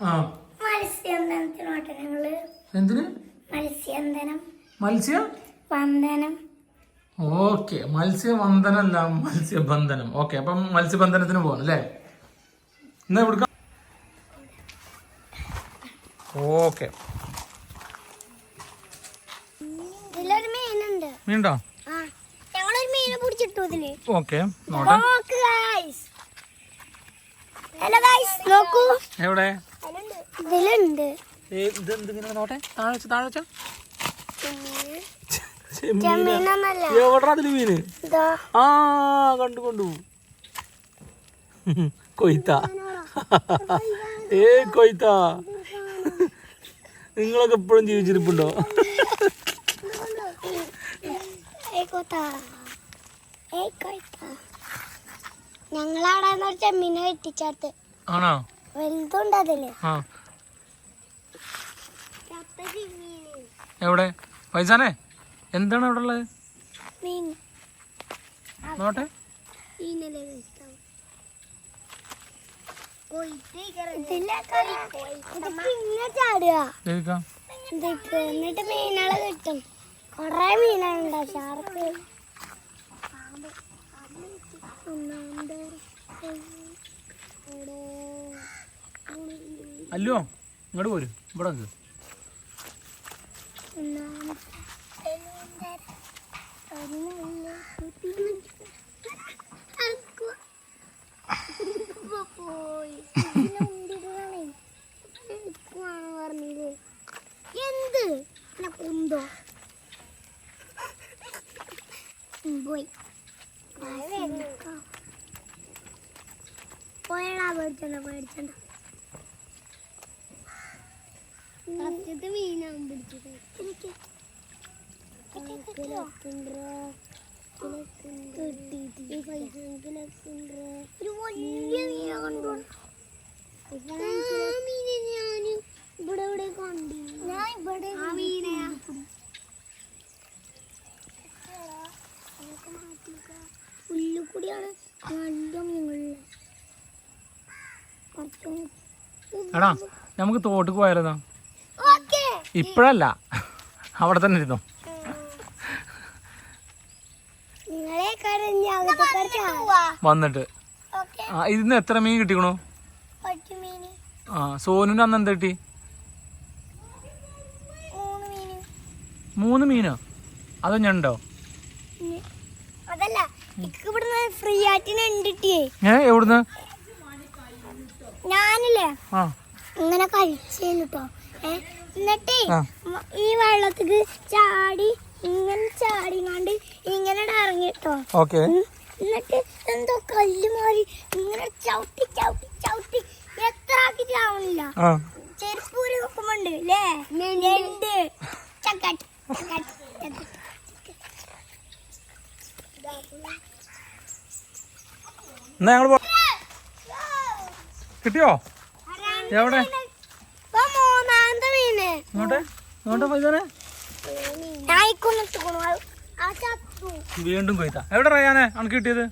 ആ. മത്സ്യബന്ധനത്തിനോട്ടെ ഞങ്ങൾ എന്തിന്? മത്സ്യബന്ധനം. മത്സ്യ? വന്ദനം. ഓക്കെ മത്സ്യബന്ധനല്ല മത്സ്യബന്ധനം. ഓക്കെ അപ്പം മത്സ്യബന്ധനത്തിന് പോകണം അല്ലേ? എന്നാ കൊടുക്ക ഓക്കെ. മീനുണ്ടോ. ഓക്കെ നോക്കൂ. എവിടെ? ഇതിലുണ്ട്. നോട്ടെ? താഴെ വെച്ച താഴെ വെച്ച. എവിടെ അതിൽ മീന്. ആ കണ്ടു കൊണ്ടു. കൊയ്ത്ത. ഏ കൊയ്ത്ത. നിങ്ങളൊക്കെ എപ്പോഴും ജീവിച്ചിരിപ്പുണ്ടോ? ഞങ്ങളവിടെ ചെമ്മീനെ വെട്ടിച്ചേർത്ത് ആണോ? വലുതുണ്ട് അതിൽ. എവിടെ? വൈസാനെ എന്താണ് അവിടെ ഉള്ളത്? മീൻ. നോട്ടെ. എന്നിട്ട് മീനുകളെ കിട്ടും. കൊറേ ഷാർക്ക് അല്ലോ ഇങ്ങോട്ട് പോരും. ഇവിടെ. എന്ത് കുന്തോ പോയി പോയടാ പേടിച്ചണ്ട പേടിച്ചണ്ട ഫസ്റ്റത്തെ മീനാവും പിടിച്ചത് എനിക്ക് ഒരു വലിയ മീനെ കണ്ടു മീനെ ഞാൻ ഇവിടെ ഇവിടെ കണ്ടു ഞാൻ ഇവിടെ ഉള്ളിക്കൂടിയാണ് എടാ നമുക്ക് തോട്ടിക്ക് പോയാലോ ഇപ്പോഴല്ല. അവിടെ തന്നെ ഇരുന്നോ. വന്നിട്ട് ഓക്കെ. ആ ഇതിന്ന് എത്ര മീൻ കിട്ടിക്കണു? ആ സോനുന് അന്ന് എന്ത് കിട്ടി? മൂന്ന് മീന്. മൂന്ന് മീനോ? അതോ ഞണ്ടോ അതല്ല എനിക്ക് ഇവിടുന്ന് ഫ്രീ ആയിട്ട് കണ്ടിട്ടേ ഏ എവിടുന്ന്? ഞാനില്ലേ? ആ. ഇങ്ങനെ ഏ എന്നിട്ടേ ഈ വെള്ളത്തിക്ക് ചാടി ഓക്കെ. എന്നിട്ട് എന്തോ കല്ല് മാറി ഇങ്ങനെ ചവിട്ടി ചവിട്ടി ചവിട്ടി. എത്ര ആക്കിട്ട് ആവണില്ല. ചെരുപ്പൂര് നോക്കുമ്പോണ്ട് അല്ലേ ചക്കാട്ട്. എന്നാ ഞങ്ങൾ കിട്ടിയോ? എവിടെ? മൂന്നാമത്തെ മീന്. ഇങ്ങോട്ടെ ഇങ്ങോട്ടെ പോയി തന്നെ വീണ്ടും കൊയ്ത്ത എവിടെ റയാനെ? അണക്ക് കിട്ടിയത്?